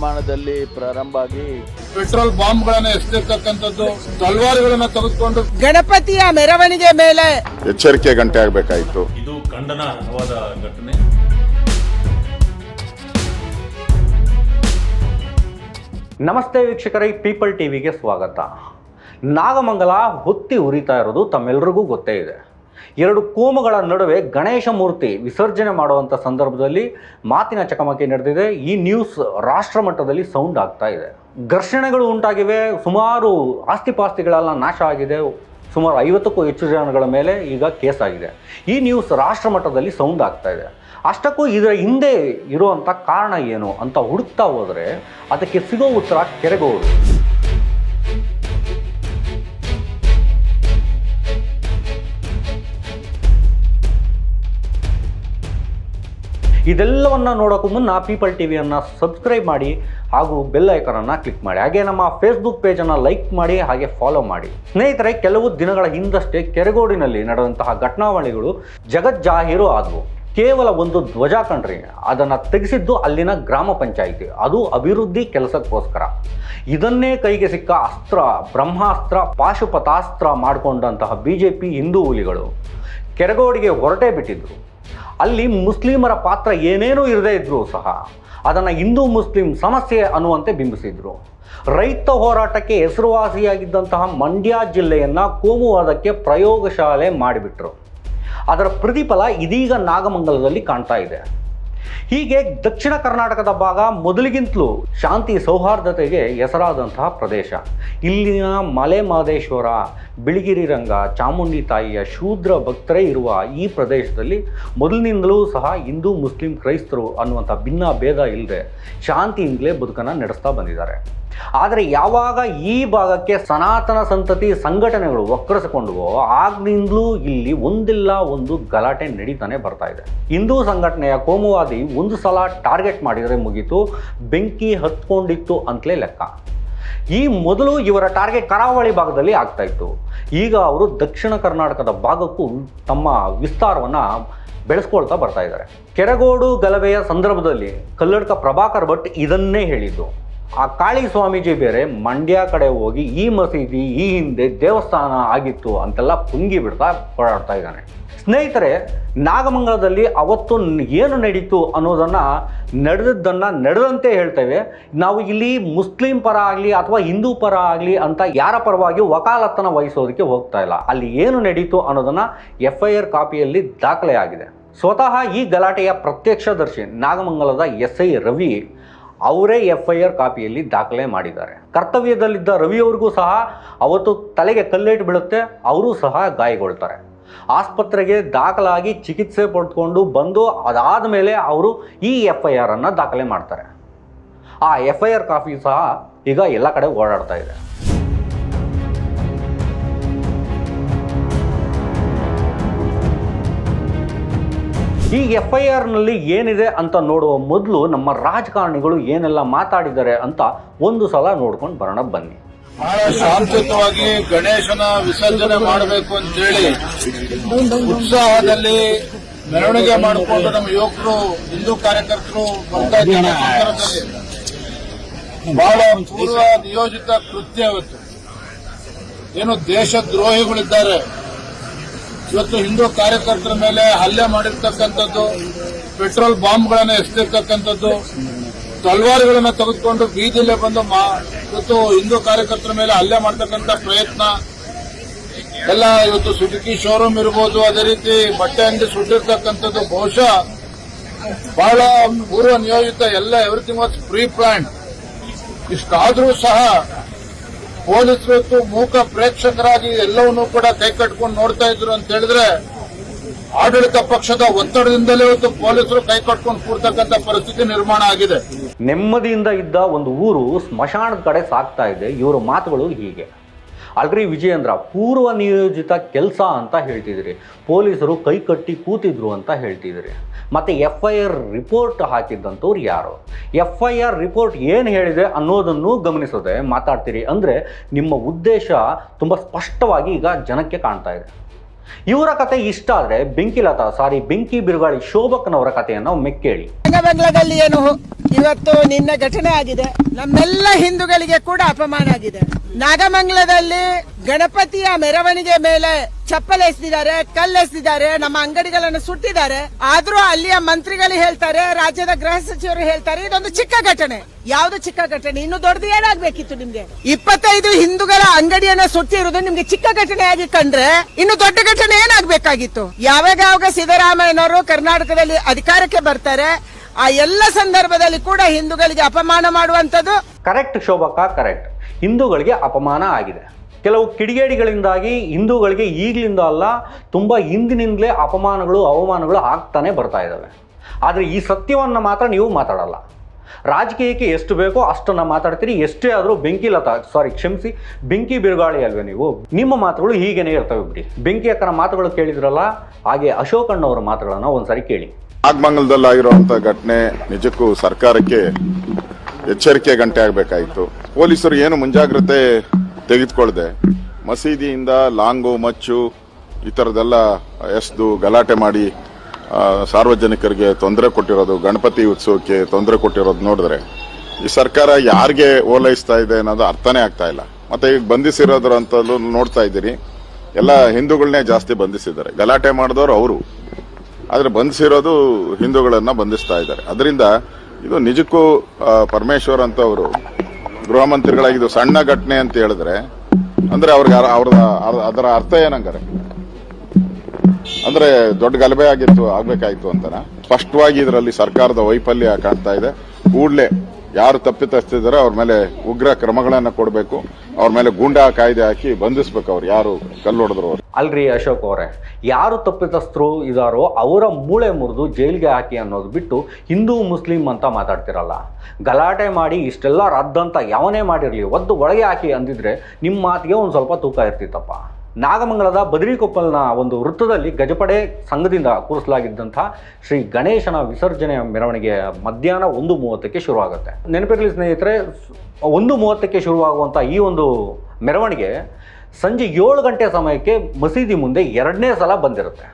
ಪ್ರಮಾಣದಲ್ಲಿ ಪ್ರಾರಂಭ ಆಗಿ ಪೆಟ್ರೋಲ್ ಬಾಂಬ್ಗಳನ್ನು ಎಸೆದಿರ್ತಕ್ಕಂಥದ್ದು ತಲ್ವಾರುಗಳನ್ನು ತೆಗೆದುಕೊಂಡು ಗಣಪತಿಯ ಮೆರವಣಿಗೆ ಮೇಲೆ ಎಚ್ಚರಿಕೆ ಗಂಟೆ ಆಗಬೇಕಾಯಿತು. ಇದು ಖಂಡನಾರ್ಹವಾದ ಘಟನೆ. ನಮಸ್ತೆ ವೀಕ್ಷಕರೇ ಪೀಪಲ್ ಟಿವಿಗೆ ಸ್ವಾಗತ. ನಾಗಮಂಗಲ ಹೊತ್ತಿ ಉರಿತಾ ಇರೋದು ತಮ್ಮೆಲ್ಲರಿಗೂ ಗೊತ್ತೇ ಇದೆ. ಎರಡು ಕೋಮುಗಳ ನಡುವೆ ಗಣೇಶ ಮೂರ್ತಿ ವಿಸರ್ಜನೆ ಮಾಡುವಂಥ ಸಂದರ್ಭದಲ್ಲಿ ಮಾತಿನ ಚಕಮಕಿ ನಡೆದಿದೆ. ಈ ನ್ಯೂಸ್ ರಾಷ್ಟ್ರ ಮಟ್ಟದಲ್ಲಿ ಸೌಂಡ್ ಆಗ್ತಾ ಇದೆ. ಘರ್ಷಣೆಗಳು ಉಂಟಾಗಿವೆ. ಸುಮಾರು ಆಸ್ತಿಪಾಸ್ತಿಗಳೆಲ್ಲ ನಾಶ ಆಗಿದೆ. ಸುಮಾರು ಐವತ್ತಕ್ಕೂ ಹೆಚ್ಚು ಜನಗಳ ಮೇಲೆ ಈಗ ಕೇಸ್ ಆಗಿದೆ. ಈ ನ್ಯೂಸ್ ರಾಷ್ಟ್ರ ಮಟ್ಟದಲ್ಲಿ ಸೌಂಡ್ ಆಗ್ತಾ ಇದೆ. ಅಷ್ಟಕ್ಕೂ ಇದರ ಹಿಂದೆ ಇರುವಂಥ ಕಾರಣ ಏನು ಅಂತ ಹುಡುಕ್ತಾ ಹೋದರೆ ಅದಕ್ಕೆ ಸಿಗೋ ಉತ್ತರ ಕೆರೆಗೋಡು. ಇದೆಲ್ಲವನ್ನ ನೋಡೋಕ್ಕೂ ಮುನ್ನ ಪೀಪಲ್ ಟಿ ವಿಯನ್ನು ಸಬ್ಸ್ಕ್ರೈಬ್ ಮಾಡಿ ಹಾಗೂ ಬೆಲ್ ಐಕನನ್ನು ಕ್ಲಿಕ್ ಮಾಡಿ. ಹಾಗೆ ನಮ್ಮ ಫೇಸ್ಬುಕ್ ಪೇಜನ್ನು ಲೈಕ್ ಮಾಡಿ, ಹಾಗೆ ಫಾಲೋ ಮಾಡಿ. ಸ್ನೇಹಿತರೆ, ಕೆಲವು ದಿನಗಳ ಹಿಂದಷ್ಟೇ ಕೆರೆಗೋಡಿನಲ್ಲಿ ನಡೆದಂತಹ ಘಟನಾವಳಿಗಳು ಜಗಜ್ಜಾಹೀರು ಆದವು. ಕೇವಲ ಒಂದು ಧ್ವಜ ಕಣ್ರಿ, ಅದನ್ನು ತೆಗೆಸಿದ್ದು ಅಲ್ಲಿನ ಗ್ರಾಮ ಪಂಚಾಯಿತಿ. ಅದು ಅಭಿವೃದ್ಧಿ ಕೆಲಸಕ್ಕೋಸ್ಕರ. ಇದನ್ನೇ ಕೈಗೆ ಸಿಕ್ಕ ಅಸ್ತ್ರ, ಬ್ರಹ್ಮಾಸ್ತ್ರ, ಪಾಶುಪತಾಸ್ತ್ರ ಮಾಡಿಕೊಂಡಂತಹ ಬಿ ಜೆ ಪಿ ಹಿಂದೂ ಹುಲಿಗಳು ಕೆರಗೋಡಿಗೆ ಹೊರಟೇ ಬಿಟ್ಟಿದ್ರು. ಅಲ್ಲಿ ಮುಸ್ಲಿಮರ ಪಾತ್ರ ಏನೇನೂ ಇರದೇ ಇದ್ದರೂ ಸಹ ಅದನ್ನು ಹಿಂದೂ ಮುಸ್ಲಿಂ ಸಮಸ್ಯೆ ಅನ್ನುವಂತೆ ಬಿಂಬಿಸಿದ್ರು. ರೈತ ಹೋರಾಟಕ್ಕೆ ಹೆಸರುವಾಸಿಯಾಗಿದ್ದಂತಹ ಮಂಡ್ಯ ಜಿಲ್ಲೆಯನ್ನು ಕೋಮುವಾದಕ್ಕೆ ಪ್ರಯೋಗಶಾಲೆ ಮಾಡಿಬಿಟ್ರು. ಅದರ ಪ್ರತಿಫಲ ಇದೀಗ ನಾಗಮಂಗಲದಲ್ಲಿ ಕಾಣ್ತಾ ಇದೆ. ಹೀಗೆ ದಕ್ಷಿಣ ಕರ್ನಾಟಕದ ಭಾಗ ಮೊದಲಿಗಿಂತಲೂ ಶಾಂತಿ ಸೌಹಾರ್ದತೆಗೆ ಹೆಸರಾದಂತಹ ಪ್ರದೇಶ. ಇಲ್ಲಿನ ಮಲೆ ಮಹದೇಶ್ವರ ಬಿಳಿಗಿರಿ ರಂಗ, ಚಾಮುಂಡಿ ತಾಯಿಯ ಶೂದ್ರ ಭಕ್ತರೇ ಇರುವ ಈ ಪ್ರದೇಶದಲ್ಲಿ ಮೊದಲಿನಿಂದಲೂ ಸಹ ಹಿಂದೂ, ಮುಸ್ಲಿಂ, ಕ್ರೈಸ್ತರು ಅನ್ನುವಂಥ ಭಿನ್ನ ಭೇದ ಇಲ್ಲದೆ ಶಾಂತಿಯಿಂದಲೇ ಬದುಕನ್ನು ನಡೆಸ್ತಾ ಬಂದಿದ್ದಾರೆ. ಆದರೆ ಯಾವಾಗ ಈ ಭಾಗಕ್ಕೆ ಸನಾತನ ಸಂತತಿ ಸಂಘಟನೆಗಳು ಒಕ್ಕರಿಸಿಕೊಂಡವೋ ಆಗ್ನಿಂದಲೂ ಇಲ್ಲಿ ಒಂದಿಲ್ಲ ಒಂದು ಗಲಾಟೆ ನಡೀತಾನೆ ಬರ್ತಾ ಇದೆ. ಹಿಂದೂ ಸಂಘಟನೆಯ ಕೋಮುವಾದಿ ಒಂದು ಸಲ ಟಾರ್ಗೆಟ್ ಮಾಡಿದರೆ ಮುಗೀತು, ಬೆಂಕಿ ಹತ್ಕೊಂಡಿತ್ತು ಅಂತಲೇ ಲೆಕ್ಕ. ಈ ಮೊದಲು ಇವರ ಟಾರ್ಗೆಟ್ ಕರಾವಳಿ ಭಾಗದಲ್ಲಿ ಆಗ್ತಾ ಇತ್ತು. ಈಗ ಅವರು ದಕ್ಷಿಣ ಕರ್ನಾಟಕದ ಭಾಗಕ್ಕೂ ತಮ್ಮ ವಿಸ್ತಾರವನ್ನು ಬೆಳೆಸ್ಕೊಳ್ತಾ ಬರ್ತಾ ಇದ್ದಾರೆ. ಕೆರಗೋಡು ಗಲಭೆಯ ಸಂದರ್ಭದಲ್ಲಿ ಕಲ್ಲಡ್ಕ ಪ್ರಭಾಕರ್ ಭಟ್ ಇದನ್ನೇ ಹೇಳಿದ್ದು. ಆ ಕಾಳಿ ಸ್ವಾಮೀಜಿ ಬೇರೆ ಮಂಡ್ಯ ಕಡೆ ಹೋಗಿ ಈ ಮಸೀದಿ, ಈ ಹಿಂದೆ ದೇವಸ್ಥಾನ ಆಗಿತ್ತು ಅಂತೆಲ್ಲ ಪುಂಗಿ ಬಿಡ್ತಾ ಓಡಾಡ್ತಾ ಇದ್ದಾನೆ. ಸ್ನೇಹಿತರೆ, ನಾಗಮಂಗಲದಲ್ಲಿ ಅವತ್ತು ಏನು ನಡೀತು ಅನ್ನೋದನ್ನು ನಡೆದದ್ದನ್ನು ನಡೆದಂತೆ ಹೇಳ್ತೇವೆ. ನಾವು ಇಲ್ಲಿ ಮುಸ್ಲಿಂ ಪರ ಆಗಲಿ ಅಥವಾ ಹಿಂದೂ ಪರ ಆಗಲಿ ಅಂತ ಯಾರ ಪರವಾಗಿ ವಕಾಲತ್ತನ ವಹಿಸೋದಕ್ಕೆ ಹೋಗ್ತಾ ಇಲ್ಲ. ಅಲ್ಲಿ ಏನು ನಡೀತು ಅನ್ನೋದನ್ನು ಎಫ್ ಐ ಆರ್ ಕಾಪಿಯಲ್ಲಿ ದಾಖಲೆ ಆಗಿದೆ ಸ್ವತಃ ಈ ಗಲಾಟೆಯ ಪ್ರತ್ಯಕ್ಷದರ್ಶಿ ನಾಗಮಂಗಲದ ಎಸ್ ಐ ರವಿ ಅವರೇ ಎಫ್ ಐ ಆರ್ ಕಾಪಿಯಲ್ಲಿ ದಾಖಲೆ ಮಾಡಿದ್ದಾರೆ. ಕರ್ತವ್ಯದಲ್ಲಿದ್ದ ರವಿಯವ್ರಿಗೂ ಸಹ ಅವತ್ತು ತಲೆಗೆ ಕಲ್ಲೇಟು ಬೀಳುತ್ತೆ, ಅವರು ಸಹ ಗಾಯಗೊಳ್ತಾರೆ. ಆಸ್ಪತ್ರೆಗೆ ದಾಖಲಾಗಿ ಚಿಕಿತ್ಸೆ ಪಡೆದುಕೊಂಡು ಬಂದು ಅದಾದ ಮೇಲೆ ಅವರು ಈ ಎಫ್ ಐ ಆರನ್ನು ದಾಖಲೆ ಮಾಡ್ತಾರೆ. ಆ ಎಫ್ ಐ ಆರ್ ಕಾಪಿ ಸಹ ಈಗ ಎಲ್ಲ ಕಡೆ ಓಡಾಡ್ತಾ ಇದೆ. ಈ ಎಫ್ ಐ ಆರ್ನಲ್ಲಿ ಏನಿದೆ ಅಂತ ನೋಡುವ ಮೊದಲು ನಮ್ಮ ರಾಜಕಾರಣಿಗಳು ಏನೆಲ್ಲ ಮಾತಾಡಿದ್ದಾರೆ ಅಂತ ಒಂದು ಸಲ ನೋಡ್ಕೊಂಡು ಬರೋಣ ಬನ್ನಿ. ಬಹಳ ಶಾಂತಿಯುತವಾಗಿ ಗಣೇಶನ ವಿಸರ್ಜನೆ ಮಾಡಬೇಕು ಅಂತೇಳಿ ಉತ್ಸಾಹದಲ್ಲಿ ಮೆರವಣಿಗೆ ಮಾಡಿಕೊಂಡು ನಮ್ಮ ಯುವಕರು, ಹಿಂದೂ ಕಾರ್ಯಕರ್ತರು ಬರ್ತಾ ಇದ್ದಾರೆ. ಬಹಳ ಪೂರ್ವ ನಿಯೋಜಿತ ಕೃತ್ಯ ಇವತ್ತು. ಏನು ದೇಶದ್ರೋಹಿಗಳಿದ್ದಾರೆ. ಇವತ್ತು ಹಿಂದೂ ಕಾರ್ಯಕರ್ತರ ಮೇಲೆ ಹಲ್ಲೆ ಮಾಡಿರ್ತಕ್ಕಂಥದ್ದು, ಪೆಟ್ರೋಲ್ ಬಾಂಬ್ಗಳನ್ನು ಎಸ್ತಿರ್ತಕ್ಕಂಥದ್ದು ತಲವಾರುಗಳನ್ನ ತೆಗೆದುಕೊಂಡು ಬೀದಿಲೇ ಬಂದು ಇವತ್ತು ಹಿಂದೂ ಕಾರ್ಯಕರ್ತರ ಮೇಲೆ ಹಲ್ಲೆ ಮಾಡ್ತಕ್ಕಂಥ ಪ್ರಯತ್ನ. ಎಲ್ಲ ಇವತ್ತು ಸುಜುಕಿ ಶೋರೂಮ್ ಇರ್ಬೋದು, ಅದೇ ರೀತಿ ಬಟ್ಟೆ ಅಂಗಡಿ ಸುಟ್ಟಿರ್ತಕ್ಕಂಥದ್ದು, ಬಹುಶಃ ಬಹಳ ಪೂರ್ವ ನಿಯೋಜಿತ ಎಲ್ಲ ಎವ್ರಿಥಿಂಗ್ ವಾಸ್ ಪ್ರೀ ಪ್ಲಾನ್ ಇಷ್ಟಾದರೂ ಸಹ ಪೊಲೀಸರು ಮೂಕ ಪ್ರೇಕ್ಷಕರಾಗಿ ಎಲ್ಲವನ್ನೂ ಕೂಡ ಕೈ ಕಟ್ಕೊಂಡು ನೋಡ್ತಾ ಇದ್ರು ಅಂತ ಹೇಳಿದ್ರೆ, ಆಡಳಿತ ಪಕ್ಷದ ಒತ್ತಡದಿಂದಲೇ ಇವತ್ತು ಪೊಲೀಸರು ಕೈ ಕಟ್ಕೊಂಡು ಕೂರ್ತಕ್ಕಂಥ ಪರಿಸ್ಥಿತಿ ನಿರ್ಮಾಣ ಆಗಿದೆ. ನೆಮ್ಮದಿಯಿಂದ ಇದ್ದ ಒಂದು ಊರು ಸ್ಮಶಾನದ ಕಡೆ ಸಾಕ್ತಾ ಇದೆ. ಇವರ ಮಾತುಗಳು ಹೀಗೆ. ಅಲ್ರಿ ವಿಜಯೇಂದ್ರ ಪೂರ್ವ ನಿಯೋಜಿತ ಕೆಲಸ ಅಂತ ಹೇಳ್ತಿದ್ರಿ. ಪೊಲೀಸರು ಕೈ ಕಟ್ಟಿ ಕೂತಿದ್ರು ಅಂತ ಹೇಳ್ತಿದ್ರಿ. ಮತ್ತು ಎಫ್ ಐ ಆರ್ ರಿಪೋರ್ಟ್ ಹಾಕಿದ್ದಂಥವ್ರು ಯಾರು? ಎಫ್ ಐ ಆರ್ ರಿಪೋರ್ಟ್ ಏನು ಹೇಳಿದೆ ಅನ್ನೋದನ್ನು ಗಮನಿಸದೆ ಮಾತಾಡ್ತೀರಿ ಅಂದರೆ ನಿಮ್ಮ ಉದ್ದೇಶ ತುಂಬ ಸ್ಪಷ್ಟವಾಗಿ ಈಗ ಜನಕ್ಕೆ ಕಾಣ್ತಾ ಇದೆ. ಇವರ ಕತೆ ಇಷ್ಟ ಆದರೆ ಬೆಂಕಿಲತಾ ಸಾರಿ ಬೆಂಕಿ ಬಿರುಗಾಳಿ ಶೋಭಕ್ನವರ ಕಥೆಯನ್ನು ಒಮ್ಮೆ ಕೇಳಿ. ನಾಗಮಂಗಲದಲ್ಲಿ ಏನು? ಇವತ್ತು ನಿನ್ನ ಘಟನೆ ಆಗಿದೆ. ನಮ್ಮೆಲ್ಲ ಹಿಂದೂಗಳಿಗೆ ಕೂಡ ಅಪಮಾನ ಆಗಿದೆ. ನಾಗಮಂಗ್ಲದಲ್ಲಿ ಗಣಪತಿಯ ಮೆರವಣಿಗೆ ಮೇಲೆ ಚಪ್ಪಲ್ ಎಸ್ದಿದ್ದಾರೆ ಕಲ್ಲು ಎಸ್ದಿದ್ದಾರೆ ನಮ್ಮ ಅಂಗಡಿಗಳನ್ನು ಸುಟ್ಟಿದ್ದಾರೆ. ಆದ್ರೂ ಅಲ್ಲಿಯ ಮಂತ್ರಿಗಳು ಹೇಳ್ತಾರೆ, ರಾಜ್ಯದ ಗೃಹ ಸಚಿವರು ಹೇಳ್ತಾರೆ, ಇದೊಂದು ಚಿಕ್ಕ ಘಟನೆ. ಯಾವ್ದು ಚಿಕ್ಕ ಘಟನೆ? ಇನ್ನು ದೊಡ್ಡದು ಏನಾಗ್ಬೇಕಿತ್ತು ನಿಮ್ಗೆ? ಇಪ್ಪತ್ತೈದು ಹಿಂದೂಗಳ ಅಂಗಡಿಯನ್ನ ಸುಟ್ಟಿರುವುದು ನಿಮ್ಗೆ ಚಿಕ್ಕ ಘಟನೆಯಾಗಿ ಕಂಡ್ರೆ ಇನ್ನು ದೊಡ್ಡ ಘಟನೆ ಏನಾಗ್ಬೇಕಾಗಿತ್ತು? ಯಾವಾಗ ಯಾವಾಗ ಸಿದ್ದರಾಮಯ್ಯನವರು ಕರ್ನಾಟಕದಲ್ಲಿ ಅಧಿಕಾರಕ್ಕೆ ಬರ್ತಾರೆ, ಆ ಎಲ್ಲ ಸಂದರ್ಭದಲ್ಲಿ ಕೂಡ ಹಿಂದೂಗಳಿಗೆ ಅಪಮಾನ ಮಾಡುವಂತದ್ದು ಕರೆಕ್ಟ್ ಶೋಭಕ ಕರೆಕ್ಟ್ ಹಿಂದೂಗಳಿಗೆ ಅಪಮಾನ ಆಗಿದೆ. ಕೆಲವು ಕಿಡಿಗೇಡಿಗಳಿಂದಾಗಿ ಹಿಂದೂಗಳಿಗೆ ಈಗಲಿಂದ ಅಲ್ಲ, ತುಂಬ ಹಿಂದಿನಿಂದಲೇ ಅಪಮಾನಗಳು, ಅವಮಾನಗಳು ಆಗ್ತಾನೆ ಬರ್ತಾ ಇದ್ದಾವೆ ಆದರೆ ಈ ಸತ್ಯವನ್ನು ಮಾತ್ರ ನೀವು ಮಾತಾಡಲ್ಲ. ರಾಜಕೀಯಕ್ಕೆ ಎಷ್ಟು ಬೇಕೋ ಅಷ್ಟನ್ನು ಮಾತಾಡ್ತೀರಿ. ಎಷ್ಟೇ ಆದರೂ ಬೆಂಕಿ ಲತಾ ಸಾರಿ ಕ್ಷಮಿಸಿ, ಬೆಂಕಿ ಬಿರುಗಾಳಿ ಅಲ್ವೇ ನೀವು? ನಿಮ್ಮ ಮಾತುಗಳು ಹೀಗೇನೆ ಇರ್ತವೆ ಬಿಡಿ. ಬೆಂಕಿ ಅಕ್ಕನ ಮಾತುಗಳು ಕೇಳಿದ್ರಲ್ಲ, ಹಾಗೆ ಅಶೋಕಣ್ಣವರ ಮಾತುಗಳನ್ನು ಒಂದ್ಸರಿ ಕೇಳಿ. ನಾಗಮಂಗಲದಲ್ಲಾಗಿರುವಂತ ಘಟನೆ ನಿಜಕ್ಕೂ ಸರ್ಕಾರಕ್ಕೆ ಎಚ್ಚರಿಕೆ ಗಂಟೆ ಆಗಬೇಕಾಯಿತು. ಪೊಲೀಸರು ಏನು ಮುಂಜಾಗ್ರತೆ ತೆಗೆದುಕೊಳ್ಳದೆ ಮಸೀದಿಯಿಂದ ಲಾಂಗು, ಮಚ್ಚು, ಈ ಥರದ್ದೆಲ್ಲ ಎಸ್ದು ಗಲಾಟೆ ಮಾಡಿ ಸಾರ್ವಜನಿಕರಿಗೆ ತೊಂದರೆ ಕೊಟ್ಟಿರೋದು, ಗಣಪತಿ ಉತ್ಸವಕ್ಕೆ ತೊಂದರೆ ಕೊಟ್ಟಿರೋದು ನೋಡಿದ್ರೆ, ಈ ಸರ್ಕಾರ ಯಾರಿಗೆ ಓಲೈಸ್ತಾ ಇದೆ ಅನ್ನೋದು ಅರ್ಥನೇ ಆಗ್ತಾ ಇಲ್ಲ. ಮತ್ತೆ ಈಗ ಬಂಧಿಸಿರೋದ್ರ ಅಂತಲೂ ನೋಡ್ತಾ ಇದ್ದೀರಿ, ಎಲ್ಲ ಹಿಂದೂಗಳನ್ನೇ ಜಾಸ್ತಿ ಬಂಧಿಸಿದ್ದಾರೆ. ಗಲಾಟೆ ಮಾಡಿದವರು ಅವರು. ಆದರೆ ಬಂಧಿಸಿರೋದು ಹಿಂದೂಗಳನ್ನು ಬಂಧಿಸ್ತಾ ಇದ್ದಾರೆ. ಅದರಿಂದ ಇದು ನಿಜಕ್ಕೂ ಪರಮೇಶ್ವರ್ ಅಂತ ಅವರು ಗೃಹ ಮಂತ್ರಿಗಳಾಗಿದ್ದು ಸಣ್ಣ ಘಟನೆ ಅಂತ ಹೇಳಿದ್ರೆ, ಅಂದ್ರೆ ಅವ್ರಿಗೆ ಅವ್ರದ ಅದರ ಅರ್ಥ ಏನಂಗಾರೆ? ಅಂದ್ರೆ ದೊಡ್ಡ ಗಲಭೆ ಆಗಿತ್ತು, ಆಗ್ಬೇಕಾಯ್ತು ಅಂತನ? ಸ್ಪಷ್ಟವಾಗಿ ಇದರಲ್ಲಿ ಸರ್ಕಾರದ ವೈಫಲ್ಯ ಕಾಣ್ತಾ ಇದೆ. ಕೂಡಲೇ ಯಾರು ತಪ್ಪಿತಸ್ತಿದ್ದಾರೆ ಅವ್ರ ಮೇಲೆ ಉಗ್ರ ಕ್ರಮಗಳನ್ನು ಕೊಡಬೇಕು. ಅವ್ರ ಮೇಲೆ ಗೂಂಡಾ ಕಾಯ್ದೆ ಹಾಕಿ ಬಂಧಿಸ್ಬೇಕು ಅವ್ರು, ಯಾರು ಕಲ್ಲು ಹೊಡೆದ್ರು ಅಲ್ರಿ ಅಶೋಕ್ ಅವರೇ, ಯಾರು ತಪ್ಪಿತಸ್ಥರು ಇದಾರೋ ಅವರ ಮೂಳೆ ಮುರಿದು ಜೈಲಿಗೆ ಹಾಕಿ ಅನ್ನೋದು ಬಿಟ್ಟು ಹಿಂದೂ ಮುಸ್ಲಿಂ ಅಂತ ಮಾತಾಡ್ತಿರಲ್ಲ. ಗಲಾಟೆ ಮಾಡಿ ಇಷ್ಟೆಲ್ಲ ರದ್ದಂತ ಯಾವನೇ ಮಾಡಿರಲಿ, ಒದ್ದು ಒಳಗೆ ಹಾಕಿ ಅಂದಿದ್ರೆ ನಿಮ್ಮ ಮಾತಿಗೆ ಒಂದು ಸ್ವಲ್ಪ ತೂಕ ಇರ್ತಿತ್ತಪ್ಪ. ನಾಗಮಂಗಲದ ಬದರಿಕೊಪ್ಪಲ್ನ ಒಂದು ವೃತ್ತದಲ್ಲಿ ಗಜಪಡೆ ಸಂಘದಿಂದ ಕೂರಿಸಲಾಗಿದ್ದಂಥ ಶ್ರೀ ಗಣೇಶನ ವಿಸರ್ಜನೆಯ ಮೆರವಣಿಗೆ ಮಧ್ಯಾಹ್ನ ಒಂದು ಮೂವತ್ತಕ್ಕೆ ಶುರುವಾಗುತ್ತೆ. ನೆನಪಿರಲಿ ಸ್ನೇಹಿತರೆ, ಒಂದು ಮೂವತ್ತಕ್ಕೆ ಶುರುವಾಗುವಂಥ ಈ ಒಂದು ಮೆರವಣಿಗೆ ಸಂಜೆ ಏಳು ಗಂಟೆ ಸಮಯಕ್ಕೆ ಮಸೀದಿ ಮುಂದೆ ಎರಡನೇ ಸಲ ಬಂದಿರುತ್ತೆ.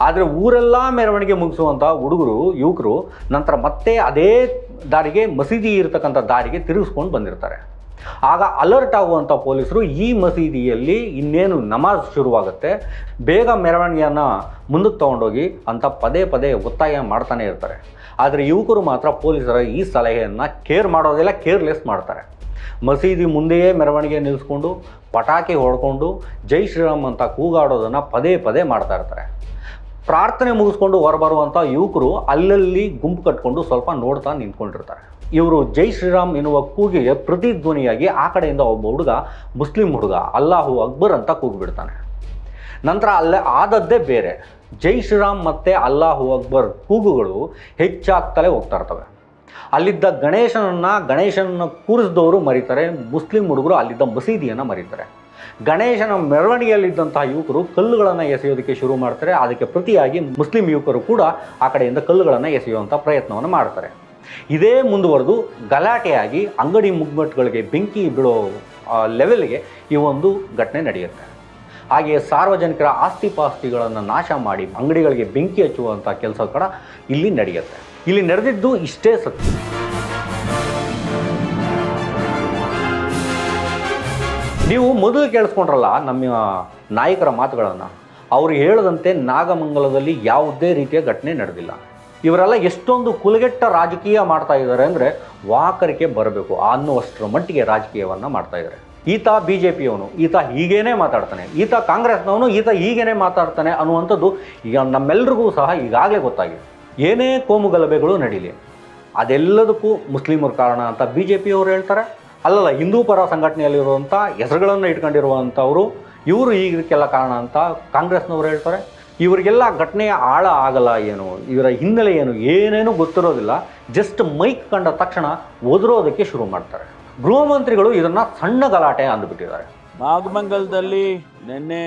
ಆದರೆ ಊರೆಲ್ಲ ಮೆರವಣಿಗೆ ಮುಗಿಸುವಂಥ ಹುಡುಗರು, ಯುವಕರು ನಂತರ ಮತ್ತೆ ಅದೇ ದಾರಿಗೆ ಮಸೀದಿ ಇರತಕ್ಕಂಥ ದಾರಿಗೆ ತಿರುಗಿಸ್ಕೊಂಡು ಬಂದಿರ್ತಾರೆ. ಆಗ ಅಲರ್ಟ್ ಆಗುವಂಥ ಪೊಲೀಸರು ಈ ಮಸೀದಿಯಲ್ಲಿ ಇನ್ನೇನು ನಮಾಜ್ ಶುರುವಾಗುತ್ತೆ, ಬೇಗ ಮೆರವಣಿಗೆಯನ್ನು ಮುಂದಕ್ಕೆ ತೊಗೊಂಡೋಗಿ ಅಂತ ಪದೇ ಪದೇ ಒತ್ತಾಯ ಮಾಡ್ತಾನೆ ಇರ್ತಾರೆ. ಆದರೆ ಯುವಕರು ಮಾತ್ರ ಪೊಲೀಸರ ಈ ಸಲಹೆಯನ್ನು ಕೇರ್ ಮಾಡೋದಿಲ್ಲ ಕೇರ್ಲೆಸ್ ಮಾಡ್ತಾರೆ. ಮಸೀದಿ ಮುಂದೆಯೇ ಮೆರವಣಿಗೆ ನಿಲ್ಲಿಸ್ಕೊಂಡು ಪಟಾಕಿ ಹೊಡ್ಕೊಂಡು, ಜೈ ಶ್ರೀರಾಮ್ ಅಂತ ಕೂಗಾಡೋದನ್ನು ಪದೇ ಪದೇ ಮಾಡ್ತಾ ಇರ್ತಾರೆ. ಪ್ರಾರ್ಥನೆ ಮುಗಿಸ್ಕೊಂಡು ಹೊರಬರುವಂಥ ಯುವಕರು ಅಲ್ಲಲ್ಲಿ ಗುಂಪು ಕಟ್ಕೊಂಡು ಸ್ವಲ್ಪ ನೋಡ್ತಾ ನಿಂತ್ಕೊಂಡಿರ್ತಾರೆ. ಇವರು ಜೈ ಶ್ರೀರಾಮ್ ಎನ್ನುವ ಕೂಗಿಗೆ ಪ್ರತಿಧ್ವನಿಯಾಗಿ ಆ ಕಡೆಯಿಂದ ಒಬ್ಬ ಹುಡುಗ, ಮುಸ್ಲಿಂ ಹುಡುಗ, ಅಲ್ಲಾಹು ಅಕ್ಬರ್ ಅಂತ ಕೂಗಿಬಿಡ್ತಾನೆ. ನಂತರ ಅಲ್ಲೇ ಆದದ್ದೇ ಬೇರೆ. ಜೈ ಶ್ರೀರಾಮ್ ಮತ್ತು ಅಲ್ಲಾಹು ಅಕ್ಬರ್ ಕೂಗುಗಳು ಹೆಚ್ಚಾಗ್ತಲೇ ಹೋಗ್ತಾ ಇರ್ತವೆ. ಅಲ್ಲಿದ್ದ ಗಣೇಶನನ್ನು ಗಣೇಶನನ್ನು ಕೂರಿಸಿದವರು ಮರೀತಾರೆ, ಮುಸ್ಲಿಂ ಹುಡುಗರು ಅಲ್ಲಿದ್ದ ಮಸೀದಿಯನ್ನು ಮರೀತಾರೆ. ಗಣೇಶನ ಮೆರವಣಿಗೆಯಲ್ಲಿದ್ದಂತಹ ಯುವಕರು ಕಲ್ಲುಗಳನ್ನು ಎಸೆಯೋದಕ್ಕೆ ಶುರು ಮಾಡ್ತಾರೆ, ಅದಕ್ಕೆ ಪ್ರತಿಯಾಗಿ ಮುಸ್ಲಿಂ ಯುವಕರು ಕೂಡ ಆ ಕಡೆಯಿಂದ ಕಲ್ಲುಗಳನ್ನು ಎಸೆಯುವಂಥ ಪ್ರಯತ್ನವನ್ನು ಮಾಡ್ತಾರೆ. ಇದೇ ಮುಂದುವರೆದು ಗಲಾಟೆಯಾಗಿ ಅಂಗಡಿ ಮುಗ್ಗಟ್ಟುಗಳಿಗೆ ಬೆಂಕಿ ಬಿಡೋ ಲೆವೆಲ್ಗೆ ಈ ಒಂದು ಘಟನೆ ನಡೆಯುತ್ತೆ. ಹಾಗೆಯೇ ಸಾರ್ವಜನಿಕರ ಆಸ್ತಿ ಪಾಸ್ತಿಗಳನ್ನು ನಾಶ ಮಾಡಿ ಅಂಗಡಿಗಳಿಗೆ ಬೆಂಕಿ ಹಚ್ಚುವಂಥ ಕೆಲಸ ಕೂಡ ಇಲ್ಲಿ ನಡೆಯುತ್ತೆ. ಇಲ್ಲಿ ನಡೆದಿದ್ದು ಇಷ್ಟೇ ಸತ್ಯ. ನೀವು ಮೊದಲು ಕೇಳಿಸ್ಕೊಂಡ್ರಲ್ಲ ನಮ್ಮ ನಾಯಕರ ಮಾತುಗಳನ್ನು, ಅವರು ಹೇಳದಂತೆ ನಾಗಮಂಗಲದಲ್ಲಿ ಯಾವುದೇ ರೀತಿಯ ಘಟನೆ ನಡೆದಿಲ್ಲ. ಇವರೆಲ್ಲ ಎಷ್ಟೊಂದು ಕುಲಗೆಟ್ಟ ರಾಜಕೀಯ ಮಾಡ್ತಾ ಇದ್ದಾರೆ ಅಂದರೆ ವಾಕರಿಕೆ ಬರಬೇಕು ಅನ್ನುವಷ್ಟರ ಮಟ್ಟಿಗೆ ರಾಜಕೀಯವನ್ನು ಮಾಡ್ತಾ ಇದ್ದಾರೆ. ಈತ ಬಿ ಜೆ ಪಿಯವನು ಈತ ಹೀಗೇನೆ ಮಾತಾಡ್ತಾನೆ, ಈತ ಕಾಂಗ್ರೆಸ್ನವನು, ಈತ ಹೀಗೇನೆ ಮಾತಾಡ್ತಾನೆ ಅನ್ನುವಂಥದ್ದು ಈಗ ನಮ್ಮೆಲ್ಲರಿಗೂ ಸಹ ಈಗಾಗಲೇ ಗೊತ್ತಾಗಿದೆ. ಏನೇ ಕೋಮು ಗಲಭೆಗಳು ನಡೀಲಿ, ಅದೆಲ್ಲದಕ್ಕೂ ಮುಸ್ಲಿಮರ ಕಾರಣ ಅಂತ ಬಿ ಜೆ ಪಿಯವರು ಹೇಳ್ತಾರೆ. ಅಲ್ಲಲ್ಲ, ಹಿಂದೂ ಪರ ಸಂಘಟನೆಯಲ್ಲಿರುವಂಥ ಹೆಸರುಗಳನ್ನು ಇಟ್ಕೊಂಡಿರುವಂಥವರು, ಇವರು ಈಗಕ್ಕೆಲ್ಲ ಕಾರಣ ಅಂತ ಕಾಂಗ್ರೆಸ್ನವರು ಹೇಳ್ತಾರೆ. ಇವರಿಗೆಲ್ಲ ಘಟನೆಯ ಆಳ ಆಗಲ್ಲ ಏನು? ಇವರ ಹಿನ್ನೆಲೆ ಏನು? ಏನೇನೂ ಗೊತ್ತಿರೋದಿಲ್ಲ. ಜಸ್ಟ್ ಮೈಕ್ ಕಂಡ ತಕ್ಷಣ ಒದರೋದಕ್ಕೆ ಶುರು ಮಾಡ್ತಾರೆ. ಗೃಹ ಮಂತ್ರಿಗಳು ಇದನ್ನು ಸಣ್ಣ ಗಲಾಟೆ ಅಂದ್ಬಿಟ್ಟಿದ್ದಾರೆ. ನಾಗಮಂಗಲದಲ್ಲಿ ನಿನ್ನೆ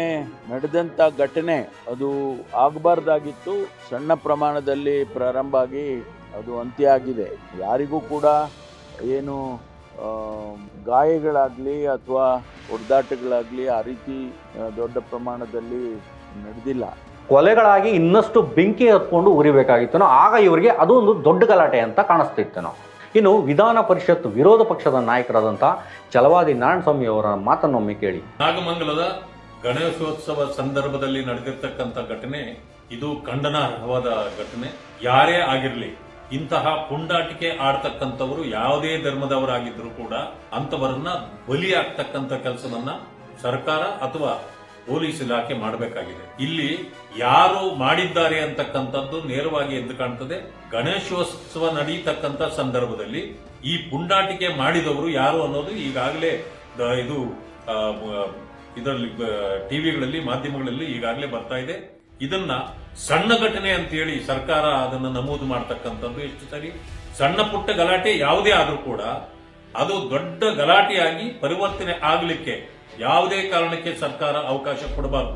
ನಡೆದಂತ ಘಟನೆ, ಅದು ಆಗಬಾರ್ದಾಗಿತ್ತು. ಸಣ್ಣ ಪ್ರಮಾಣದಲ್ಲಿ ಪ್ರಾರಂಭ ಆಗಿ ಅದು ಅಂತ್ಯ ಆಗಿದೆ ಯಾರಿಗೂ ಕೂಡ ಏನು ಗಾಯಗಳಾಗಲಿ ಅಥವಾ ಹೊಡೆದಾಟಗಳಾಗಲಿ ಆ ರೀತಿ ದೊಡ್ಡ ಪ್ರಮಾಣದಲ್ಲಿ ನಡೆದಿಲ್ಲ. ಕೊಲೆಗಳಾಗಿ ಇನ್ನಷ್ಟು ಬೆಂಕಿ ಹತ್ಕೊಂಡು ಉರಿಬೇಕಾಗಿತ್ತೇನೋ ಆಗ ಇವರಿಗೆ ಅದು ಒಂದು ದೊಡ್ಡ ಗಲಾಟೆ ಅಂತ ಕಾಣಿಸ್ತಿತ್ತೇನೋ ಇನ್ನು ವಿಧಾನ ಪರಿಷತ್ ವಿರೋಧ ಪಕ್ಷದ ನಾಯಕರಾದಂಥ ಚಲವಾದಿ ನಾರಾಯಣಸ್ವಾಮಿ ಅವರ ಮಾತನ್ನೊಮ್ಮೆ ಕೇಳಿ. ನಾಗಮಂಗಲದ ಗಣೇಶೋತ್ಸವ ಸಂದರ್ಭದಲ್ಲಿ ನಡೆದಿರ್ತಕ್ಕಂಥ ಘಟನೆ, ಇದು ಖಂಡನಾರ್ಹವಾದ ಘಟನೆ. ಯಾರೇ ಆಗಿರಲಿ, ಇಂತಹ ಪುಂಡಾಟಿಕೆ ಆಡ್ತಕ್ಕಂಥವರು ಯಾವುದೇ ಧರ್ಮದವರಾಗಿದ್ರೂ ಕೂಡ ಅಂತವರನ್ನ ಬಲಿಯಾಗ್ತಕ್ಕಂಥ ಕೆಲಸವನ್ನ ಸರ್ಕಾರ ಅಥವಾ ಪೊಲೀಸ್ ಇಲಾಖೆ ಮಾಡಬೇಕಾಗಿದೆ. ಇಲ್ಲಿ ಯಾರು ಮಾಡಿದ್ದಾರೆ ಅಂತಕ್ಕಂಥದ್ದು ನೇರವಾಗಿ ಎದ್ದು ಕಾಣ್ತದೆ. ಗಣೇಶೋತ್ಸವ ನಡೀತಕ್ಕಂಥ ಸಂದರ್ಭದಲ್ಲಿ ಈ ಪುಂಡಾಟಿಕೆ ಮಾಡಿದವರು ಯಾರು ಅನ್ನೋದು ಈಗಾಗಲೇ ಇದು ಇದರಲ್ಲಿ ಟಿವಿಗಳಲ್ಲಿ, ಮಾಧ್ಯಮಗಳಲ್ಲಿ ಈಗಾಗಲೇ ಬರ್ತಾ ಇದೆ. ಇದನ್ನ ಸಣ್ಣ ಘಟನೆ ಅಂತೇಳಿ ಸರ್ಕಾರ ಅದನ್ನ ನಮೂದು ಮಾಡ್ತಕ್ಕಂಥದ್ದು ಎಷ್ಟು ಸರಿ? ಸಣ್ಣ ಪುಟ್ಟ ಗಲಾಟೆ ಯಾವುದೇ ಆದರೂ ಕೂಡ ಅದು ದೊಡ್ಡ ಗಲಾಟೆಯಾಗಿ ಪರಿವರ್ತನೆ ಆಗಲಿಕ್ಕೆ ಯಾವುದೇ ಕಾರಣಕ್ಕೆ ಸರ್ಕಾರ ಅವಕಾಶ ಕೊಡಬಾರದು.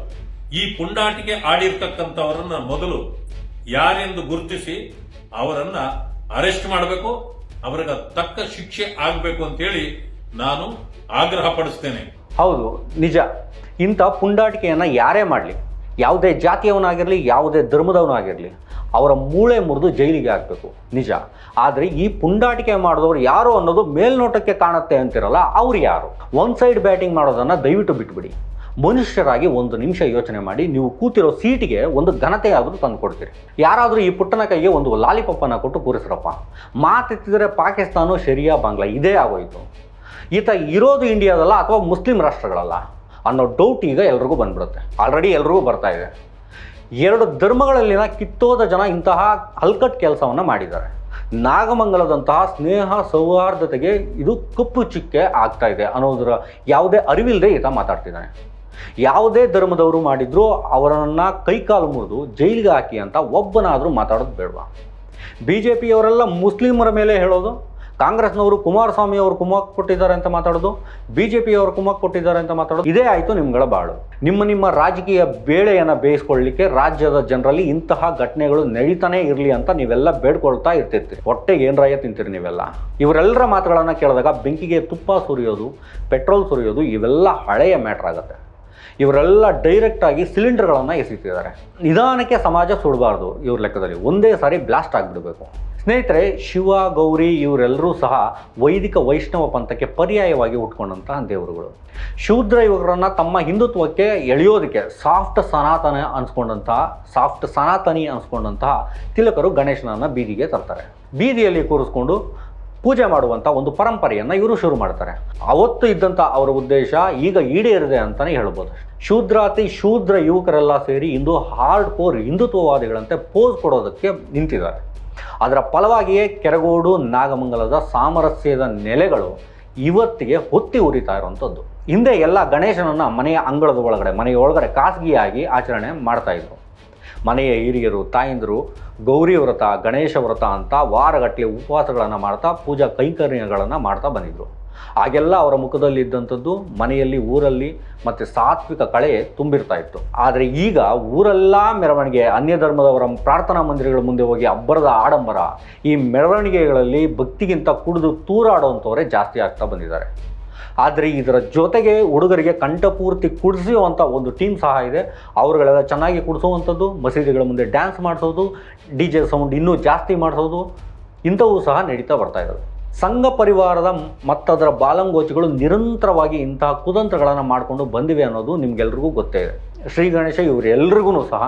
ಈ ಪುಂಡಾಟಿಕೆ ಆಡಿರ್ತಕ್ಕಂಥವರನ್ನ ಮೊದಲು ಯಾರೆಂದು ಗುರುತಿಸಿ ಅವರನ್ನ ಅರೆಸ್ಟ್ ಮಾಡಬೇಕು, ಅವರಿಗೆ ತಕ್ಕ ಶಿಕ್ಷೆ ಆಗಬೇಕು ಅಂತೇಳಿ ನಾನು ಆಗ್ರಹ ಪಡಿಸ್ತೇನೆ ಹೌದು, ನಿಜ. ಇಂಥ ಪುಂಡಾಟಿಕೆಯನ್ನು ಯಾರೇ ಮಾಡಲಿ ಯಾವುದೇ ಜಾತಿಯವನಾಗಿರಲಿ, ಯಾವುದೇ ಧರ್ಮದವನಾಗಿರಲಿ, ಅವರ ಮೂಳೆ ಮುರಿದು ಜೈಲಿಗೆ ಹಾಕಬೇಕು. ನಿಜ. ಆದರೆ ಈ ಪುಂಡಾಟಿಕೆ ಮಾಡಿದವರು ಯಾರು ಅನ್ನೋದು ಮೇಲ್ನೋಟಕ್ಕೆ ಕಾಣುತ್ತೆ ಅಂತಿರಲ್ಲ, ಅವ್ರು ಯಾರು? ಒನ್ ಸೈಡ್ ಬ್ಯಾಟಿಂಗ್ ಮಾಡೋದನ್ನು ದಯವಿಟ್ಟು ಬಿಟ್ಬಿಡಿ. ಮನುಷ್ಯರಾಗಿ ಒಂದು ನಿಮಿಷ ಯೋಚನೆ ಮಾಡಿ, ನೀವು ಕೂತಿರೋ ಸೀಟಿಗೆ ಒಂದು ಘನತೆಯಾದರೂ ತಂದು ಕೊಡ್ತೀರಿ. ಯಾರಾದರೂ ಈ ಪುಟ್ಟನ ಕೈಗೆ ಒಂದು ಲಾಲಿಪಪ್ಪನ ಕೊಟ್ಟು ಕೂರಿಸ್ರಪ್ಪ. ಮಾತೆತ್ತಿದರೆ ಪಾಕಿಸ್ತಾನ ಶರಿಯಾ, ಬಾಂಗ್ಲಾ, ಇದೇ ಆಗೋಯಿತು. ಈತ ಇರೋದು ಇಂಡಿಯಾದಲ್ಲ ಅಥವಾ ಮುಸ್ಲಿಂ ರಾಷ್ಟ್ರಗಳಲ್ಲ? ಅನ್ನೋ ಡೌಟ್ ಈಗ ಎಲ್ರಿಗೂ ಬಂದ್ಬಿಡುತ್ತೆ. ಆಲ್ರೆಡಿ ಎಲ್ರಿಗೂ ಬರ್ತಾ ಇದೆ. ಎರಡು ಧರ್ಮಗಳಲ್ಲಿನ ಕಿತ್ತೋದ ಜನ ಇಂತಹ ಹಲ್ಕಟ್ ಕೆಲಸವನ್ನು ಮಾಡಿದ್ದಾರೆ. ನಾಗಮಂಗಲದಂತಹ ಸ್ನೇಹ ಸೌಹಾರ್ದತೆಗೆ ಇದು ಕಪ್ಪು ಚಿಕ್ಕೆ ಆಗ್ತಾ ಇದೆ ಅನ್ನೋದರ ಯಾವುದೇ ಅರಿವಿಲ್ಲದೆ ಈತ ಮಾತಾಡ್ತಿದ್ದಾನೆ. ಯಾವುದೇ ಧರ್ಮದವರು ಮಾಡಿದ್ರು ಅವರನ್ನು ಕೈಕಾಲು ಮುರಿದು ಜೈಲಿಗೆ ಹಾಕಿ ಅಂತ ಒಬ್ಬನಾದರೂ ಮಾತಾಡೋದು ಬೇಡವಾ? ಬಿ ಜೆ ಪಿಯವರೆಲ್ಲ ಮುಸ್ಲಿಮರ ಮೇಲೆ ಹೇಳೋದು? ಕಾಂಗ್ರೆಸ್ನವರು ಕುಮಾರಸ್ವಾಮಿ ಅವರು ಕುಮಕ್ ಕೊಟ್ಟಿದ್ದಾರೆ ಅಂತ ಮಾತಾಡೋದು ಬಿ ಜೆ ಪಿಯವರು ಕುಮಕ್ ಕೊಟ್ಟಿದ್ದಾರೆ ಅಂತ ಮಾತಾಡೋದು, ಇದೇ ಆಯಿತು ನಿಮ್ಗಳ ಬಾಳು. ನಿಮ್ಮ ನಿಮ್ಮ ರಾಜಕೀಯ ಬೇಳೆಯನ್ನು ಬೇಯಿಸ್ಕೊಳ್ಳಿಕ್ಕೆ ರಾಜ್ಯದ ಜನರಲ್ಲಿ ಇಂತಹ ಘಟನೆಗಳು ನಡೀತಾನೆ ಇರಲಿ ಅಂತ ನೀವೆಲ್ಲ ಬೇಡ್ಕೊಳ್ತಾ ಇರ್ತಿರ್ತೀರಿ. ಹೊಟ್ಟೆಗೆ ಏನರಾಯ ತಿಂತೀರಿ ನೀವೆಲ್ಲ. ಇವರೆಲ್ಲರ ಮಾತುಗಳನ್ನು ಕೇಳಿದಾಗ ಬೆಂಕಿಗೆ ತುಪ್ಪ ಸುರಿಯೋದು, ಪೆಟ್ರೋಲ್ ಸುರಿಯೋದು, ಇವೆಲ್ಲ ಹಳೆಯ ಮ್ಯಾಟ್ರ್ ಆಗುತ್ತೆ. ಇವರೆಲ್ಲ ಡೈರೆಕ್ಟಾಗಿ ಸಿಲಿಂಡರ್ಗಳನ್ನು ಎಸೀತಿದ್ದಾರೆ. ನಿಧಾನಕ್ಕೆ ಸಮಾಜ ಸುಡಬಾರ್ದು ಇವ್ರ ಲೆಕ್ಕದಲ್ಲಿ. ಒಂದೇ ಸಾರಿ ಬ್ಲಾಸ್ಟ್ ಆಗಿಬಿಡಬೇಕು. ಸ್ನೇಹಿತರೆ, ಶಿವ, ಗೌರಿ ಇವರೆಲ್ಲರೂ ಸಹ ವೈದಿಕ ವೈಷ್ಣವ ಪಂಥಕ್ಕೆ ಪರ್ಯಾಯವಾಗಿ ಉಟ್ಕೊಂಡಂತಹ ದೇವರುಗಳು. ಶೂದ್ರ ಯುವಕರನ್ನು ತಮ್ಮ ಹಿಂದುತ್ವಕ್ಕೆ ಎಳೆಯೋದಕ್ಕೆ ಸಾಫ್ಟ್ ಸನಾತನ ಅನ್ಸ್ಕೊಂಡಂತಹ, ಸಾಫ್ಟ್ ಸನಾತನಿ ಅನ್ಸ್ಕೊಂಡಂತಹ ತಿಲಕರು ಗಣೇಶನನ್ನು ಬೀದಿಗೆ ತರ್ತಾರೆ. ಬೀದಿಯಲ್ಲಿ ಕೂರಿಸ್ಕೊಂಡು ಪೂಜೆ ಮಾಡುವಂಥ ಒಂದು ಪರಂಪರೆಯನ್ನು ಇವರು ಶುರು ಮಾಡ್ತಾರೆ. ಅವತ್ತು ಇದ್ದಂಥ ಅವರ ಉದ್ದೇಶ ಈಗ ಈಡೇರಿದೆ ಅಂತಲೇ ಹೇಳ್ಬೋದು. ಶೂದ್ರಾತಿ ಶೂದ್ರ ಯುವಕರೆಲ್ಲ ಸೇರಿ ಇಂದು ಹಾರ್ಡ್ ಕೋರ್ ಹಿಂದುತ್ವವಾದಿಗಳಂತೆ ಪೋಸ್ ಕೊಡೋದಕ್ಕೆ ನಿಂತಿದ್ದಾರೆ. ಅದರ ಫಲವಾಗಿಯೇ ಕೆರಗೋಡು, ನಾಗಮಂಗಲದ ಸಾಮರಸ್ಯದ ನೆಲೆಗಳು ಇವತ್ತಿಗೆ ಹೊತ್ತಿ ಉರಿತಾ ಇರುವಂಥದ್ದು. ಹಿಂದೆ ಎಲ್ಲ ಗಣೇಶನನ್ನು ಮನೆಯ ಅಂಗಳದ ಒಳಗಡೆ, ಮನೆಯ ಒಳಗಡೆ ಖಾಸಗಿಯಾಗಿ ಆಚರಣೆ ಮಾಡ್ತಾಯಿದ್ರು ಮನೆಯ ಹಿರಿಯರು, ತಾಯಂದಿರು, ಗೌರಿ ವ್ರತ, ಗಣೇಶ ವ್ರತ ಅಂತ ವಾರಗಟ್ಟಲೆ ಉಪವಾಸಗಳನ್ನು ಮಾಡ್ತಾ, ಪೂಜಾ ಕೈಂಕರ್ಯಗಳನ್ನು ಮಾಡ್ತಾ ಬಂದಿದ್ರು. ಆಗೆಲ್ಲ ಅವರ ಮುಖದಲ್ಲಿ ಇದ್ದಂಥದ್ದು ಮನೆಯಲ್ಲಿ, ಊರಲ್ಲಿ ಮತ್ತು ಸಾತ್ವಿಕ ಕಳೆ ತುಂಬಿರ್ತಾ ಇತ್ತು. ಆದರೆ ಈಗ ಊರೆಲ್ಲ ಮೆರವಣಿಗೆ ಅನ್ಯ ಧರ್ಮದವರ ಪ್ರಾರ್ಥನಾ ಮಂದಿರಗಳ ಮುಂದೆ ಹೋಗಿ ಅಬ್ಬರದ ಆಡಂಬರ ಈ ಮೆರವಣಿಗೆಗಳಲ್ಲಿ ಭಕ್ತಿಗಿಂತ ಕುಡಿದು ತೂರಾಡುವಂಥವರೇ ಜಾಸ್ತಿ ಆಗ್ತಾ ಬಂದಿದ್ದಾರೆ. ಆದರೆ ಇದರ ಜೊತೆಗೆ ಹುಡುಗರಿಗೆ ಕಂಠಪೂರ್ತಿ ಕುಡಿಸುವಂಥ ಒಂದು ಟೀಮ್ ಸಹ ಇದೆ. ಅವರುಗಳೆಲ್ಲ ಚೆನ್ನಾಗಿ ಕುಡಿಸುವಂಥದ್ದು, ಮಸೀದಿಗಳ ಮುಂದೆ ಡ್ಯಾನ್ಸ್ ಮಾಡಿಸೋದು, ಡಿ ಜೆ ಸೌಂಡ್ ಇನ್ನೂ ಜಾಸ್ತಿ ಮಾಡಿಸೋದು, ಇಂಥವು ಸಹ ನಡೀತಾ ಬರ್ತಾ ಇದ್ದಾವೆ ಸಂಘ ಪರಿವಾರದ ಮತ್ತದರ ಬಾಲಂಗೋಚಿಗಳು ನಿರಂತರವಾಗಿ ಇಂತಹ ಕುತಂತ್ರಗಳನ್ನು ಮಾಡಿಕೊಂಡು ಬಂದಿವೆ ಅನ್ನೋದು ನಿಮಗೆಲ್ರಿಗೂ ಗೊತ್ತೇ ಇದೆ. ಶ್ರೀ ಗಣೇಶ ಇವರೆಲ್ರಿಗೂ ಸಹ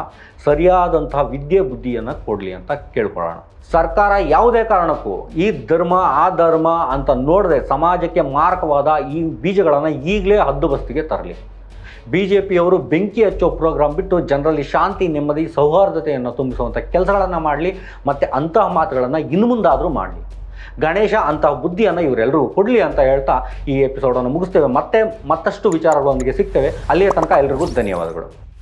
ಸರಿಯಾದಂತಹ ವಿದ್ಯೆ ಬುದ್ಧಿಯನ್ನು ಕೊಡಲಿ ಅಂತ ಕೇಳ್ಕೊಳ್ಳೋಣ. ಸರ್ಕಾರ ಯಾವುದೇ ಕಾರಣಕ್ಕೂ ಈ ಧರ್ಮ, ಆ ಧರ್ಮ ಅಂತ ನೋಡದೆ ಸಮಾಜಕ್ಕೆ ಮಾರಕವಾದ ಈ ಬೀಜಗಳನ್ನು ಈಗಲೇ ಹದ್ದುಬಸ್ತಿಗೆ ತರಲಿ. ಬಿ ಜೆ ಪಿಯವರು ಬೆಂಕಿ ಹಚ್ಚೋ ಪ್ರೋಗ್ರಾಮ್ ಬಿಟ್ಟು ಜನರಲ್ಲಿ ಶಾಂತಿ, ನೆಮ್ಮದಿ, ಸೌಹಾರ್ದತೆಯನ್ನು ತುಂಬಿಸುವಂಥ ಕೆಲಸಗಳನ್ನು ಮಾಡಲಿ, ಮತ್ತು ಅಂತಹ ಮಾತುಗಳನ್ನು ಇನ್ನು ಮುಂದಾದರೂ ಮಾಡಲಿ. ಗಣೇಶ ಅಂತಹ ಬುದ್ಧಿಯನ್ನು ಇವರೆಲ್ಲರೂ ಕೊಡಲಿ ಅಂತ ಹೇಳ್ತಾ ಈ ಎಪಿಸೋಡನ್ನು ಮುಗಿಸ್ತೇವೆ. ಮತ್ತೆ ಮತ್ತಷ್ಟು ವಿಚಾರಗಳೊಂದಿಗೆ ಸಿಗ್ತೇವೆ. ಅಲ್ಲಿಯ ತನಕ ಎಲ್ರಿಗೂ ಧನ್ಯವಾದಗಳು.